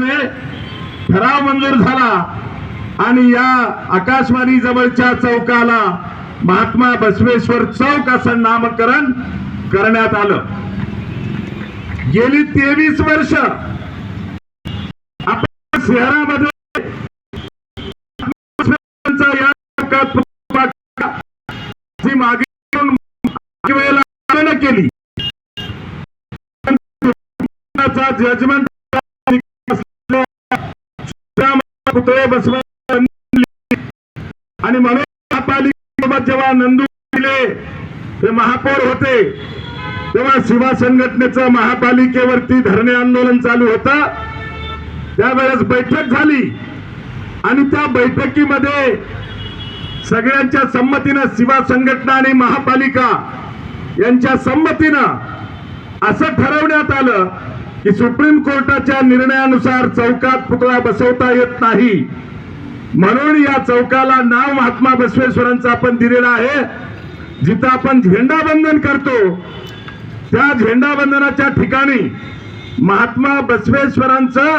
विधानसभेमध्ये ठराव मंजूर झाला आणि या आकाशवाणी जवळच्या चौकाला महात्मा बसवेश्वर चौक असं नामकरण करण्यात आलं. गेली तेवीस वर्ष आपण शहरामध्ये केली. जजमेंट पुतळे बसवा आणि म्हणून महापालिकेसोबत जेव्हा नंदू दिले ते महापौर होते. तेव्हा शिवा संघटनेचं महापालिकेवरती धरणे आंदोलन चालू होतं. त्यावेळेस बैठक झाली. आणि त्या बैठकीमध्ये सगळ्यांच्या संमतीनं शिवा संघटना आणि महापालिका यांच्या संमतीनं असं ठरवण्यात आलं की सुप्रीम कोर्टाच्या निर्णयानुसार चौकात पुतळा बसवता येत नाही. म्हणून या चौकाला नाव महात्मा बसवेश्वरांचं आपण दिलेलं आहे. जिथं आपण झेंडावंदन करतो त्या झेंडावंदनाच्या ठिकाणी महात्मा बसवेश्वरांचं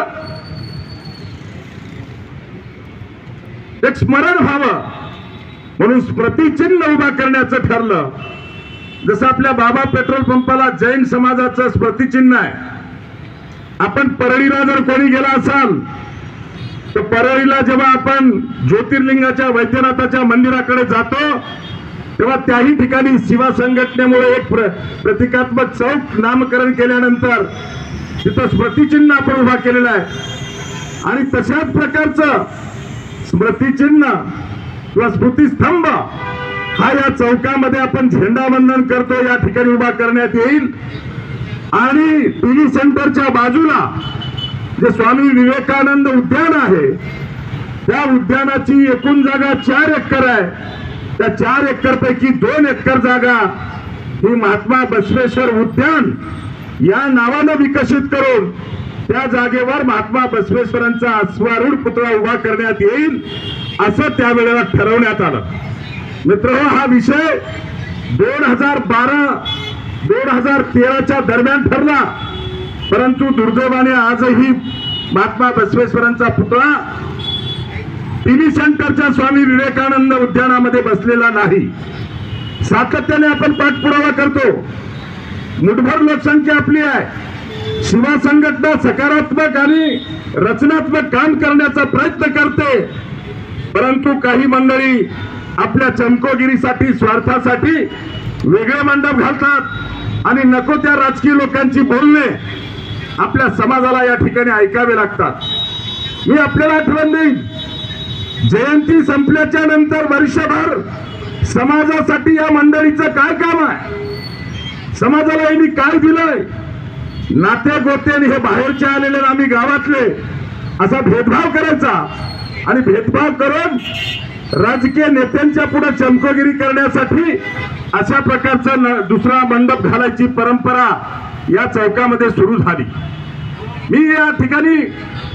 एक स्मरण व्हावं. म्हणून स्मृतिचिन्ह उभा करण्याचं ठरलं. जसं आपल्या बाबा पेट्रोल पंपाला जैन समाजाचं स्मृतिचिन्ह आहे. आपण परळीला जर कोणी गेला असाल तर परळीला जेव्हा आपण ज्योतिर्लिंगाच्या वैद्यनाथाच्या मंदिराकडे जातो तेव्हा त्याही ठिकाणी शिवा संघटनेमुळे एक प्र, प्रतिकात्मक चौक नामकरण केल्यानंतर तिथं स्मृतिचिन्ह आपण उभा केलेलं आहे. आणि तशाच प्रकारचं स्मृतिचिन्ह किंवा स्मृतिस्तंभ हा या चौकामध्ये आपण झेंडावंदन करतो या ठिकाणी उभा करण्यात येईल. आणि टीव्ही सेंटरच्या बाजूला जे स्वामी विवेकानंद उद्यान आहे त्या उद्यानाची एकूण जागा चार एकर आहे. त्या चार एकर पैकी दोन एकर जागा ही महात्मा बसवेश्वर उद्यान या नावानं विकसित करून त्या जागेवर महात्मा बसवेश्वरांचा अश्वारूढ पुतळा उभा करण्यात येईल असं त्यावेळेला ठरवण्यात आलं. मित्र हा विषय दोन हजार बारा दोन हजार तेराच्या दरम्यान ठरला. परंतु दुर्दैवाने आजही महात्मा बसवेश्वरांचा पुतळा टीव्ही सेंटरच्या स्वामी विवेकानंद उद्यानामध्ये बसलेला नाही. सातत्याने आपण पाठपुरावा करतो. मुठभर लोकसंख्या आपली आहे. शिवा संघटना सकारात्मक आणि रचनात्मक काम करण्याचा प्रयत्न करते. परंतु काही मंडळी आपल्या चमकोगिरीसाठी स्वार्थासाठी वेगळे मंडप घालतात आणि नको त्या राजकीय लोकांची बोलणे आपल्या समाजाला या ठिकाणी ऐकावे लागतात. मी आपल्याला आठवण देईन जयंती संपल्याच्या नंतर वर्षभर समाजासाठी या मंडळीचं काय काम आहे? समाजाला यांनी काय दिलंय? नाते गोते हे बाहेरचे आलेले आम्ही गावातले असा भेदभाव करायचा. आणि भेदभाव करून राजकीय नेत्यांच्या पुढे चमकोगिरी करण्यासाठी अशा प्रकारचा न- दुसरा मंडप घालायची परंपरा या चौकामध्ये सुरू झाली. मी या ठिकाणी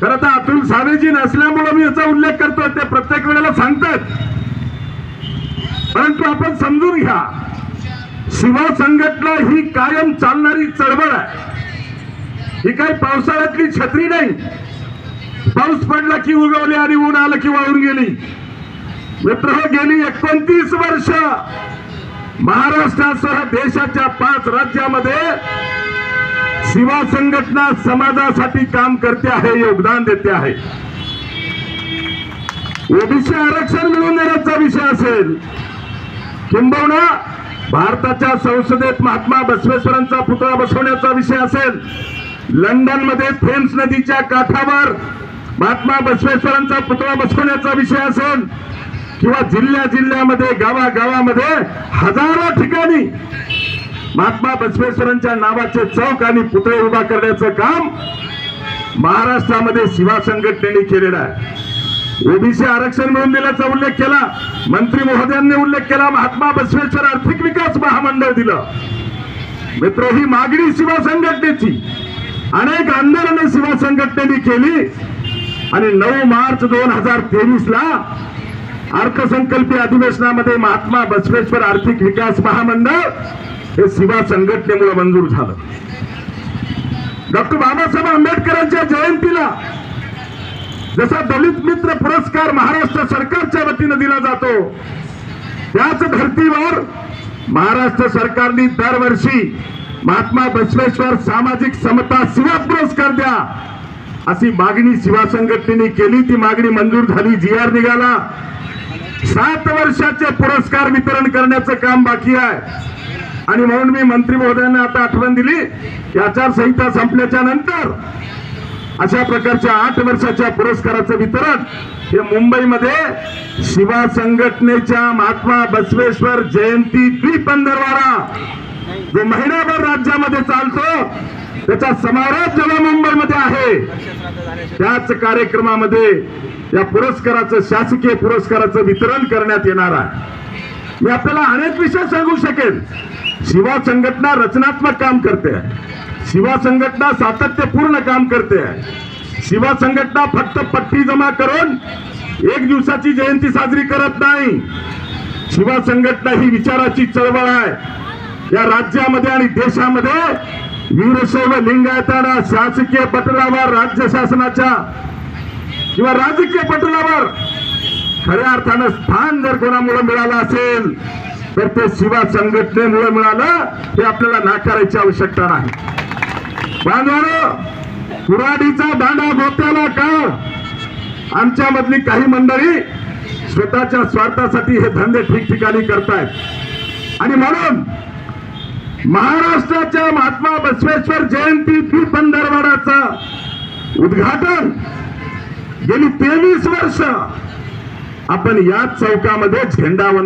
खरं तर अतुल सावेजी नसल्यामुळे मी याचा उल्लेख करतोय ते प्रत्येक वेळेला सांगतात. परंतु आपण समजून घ्या शिवा संघटना ही कायम चालणारी चळवळ आहे. ही काही पावसाळ्यातली छत्री नाही. पाऊस पडला की उगवली आणि ऊन आलं की वाळून गेली. मित्र गेली एकोणतीस वर्ष. महाराष्ट्रासह देशाच्या पाच राज्यामध्ये शिवा संघटना समाजासाठी काम करते आहे योगदान देते आहे. ओबीसी आरक्षण मिळवून देण्याचा विषय असेल किंबहुना भारताच्या संसदेत महात्मा बसवेश्वरांचा पुतळा बसवण्याचा विषय असेल लंडनमध्ये थेम्स नदीच्या काठावर महात्मा बसवेश्वरांचा पुतळा बसवण्याचा विषय असेल किंवा जिल्ह्या जिल्ह्यामध्ये गावागावामध्ये हजारो ठिकाणी महात्मा बसवेश्वरांच्या नावाचे चौक आणि पुतळे उभा करण्याचं काम महाराष्ट्रामध्ये शिवा संघटनेने केलेलं आहे. ओबीसी आरक्षण मिळून दिल्याचा उल्लेख केला मंत्री महोदयांनी उल्लेख केला महात्मा बसवेश्वर आर्थिक विकास महामंडळ दिलं. मित्र ही मागणी शिवा संघटनेची. अनेक आंदोलनं शिवा संघटनेने केली आणि नऊ मार्च दोन हजार तेवीस ला अर्थसंकल्पीय अधिवेशनामध्ये महात्मा बसवेश्वर आर्थिक विकास महामंडळ हे शिवा संघटनेमुळे मंजूर झालं. डॉक्टर बाबासाहेब आंबेडकरांच्या जयंतीला जसा दलित मित्र पुरस्कार महाराष्ट्र सरकारच्या वतीनं दिला जातो त्याच धर्तीवर महाराष्ट्र सरकारने दरवर्षी महात्मा बसवेश्वर सामाजिक समता शिवा पुरस्कार द्या अशी मागणी शिवा संघटनेने केली. ती मागणी मंजूर झाली. जी आर निघाला. सात वर्षाचे पुरस्कार वितरण करण्याचं काम बाकी आहे. आणि म्हणून मी मंत्री महोदयांना आता आठवण दिली की आचारसंहिता संपल्याच्या नंतर अशा प्रकारच्या आठ वर्षाच्या पुरस्काराचं वितरण हे मुंबईमध्ये शिवा संघटनेच्या महात्मा बसवेश्वर जयंती द्विपंधरवारा जो महिनाभर राज्यामध्ये चालतो त्याचा समारोप जेव्हा मुंबईमध्ये आहे त्याच कार्यक्रमामध्ये या पुरस्काराचं शासकीय पुरस्काराचं वितरण करण्यात येणार आहे. मी आपल्याला अनेक विषय सांगू शकेल शिवा संघटना रचनात्मक काम करते. शिवा संघटना सातत्यपूर्ण काम करते. शिवा संघटना फक्त पट्टी जमा करून एक दिवसाची जयंती साजरी करत नाही. शिवा संघटना ही विचाराची चळवळ आहे. या राज्यामध्ये आणि देशामध्ये वीरशैव लिंगायताना शासकीय पटलावर राज्य शासनाच्या किंवा राजकीय पटलावर खऱ्या अर्थानं स्थान जर कोणामुळे मिळालं असेल तर ते शिवा संघटनेमुळे मिळालं हे आपल्याला नाकारायची आवश्यकता नाही. बांधवानो कुराडीचा दांडा गोत्याला का आमच्या मधली काही मंडळी स्वतःच्या स्वार्थासाठी हे धंदे ठिकठिकाणी करतायत. आणि म्हणून महाराष्ट्राच्या महात्मा बसवेश्वर जयंती द्वीपंधरवाडाचं उद्घाटन. गेली तेवीस वर्ष आपण याच चौकामध्ये झेंडावंदन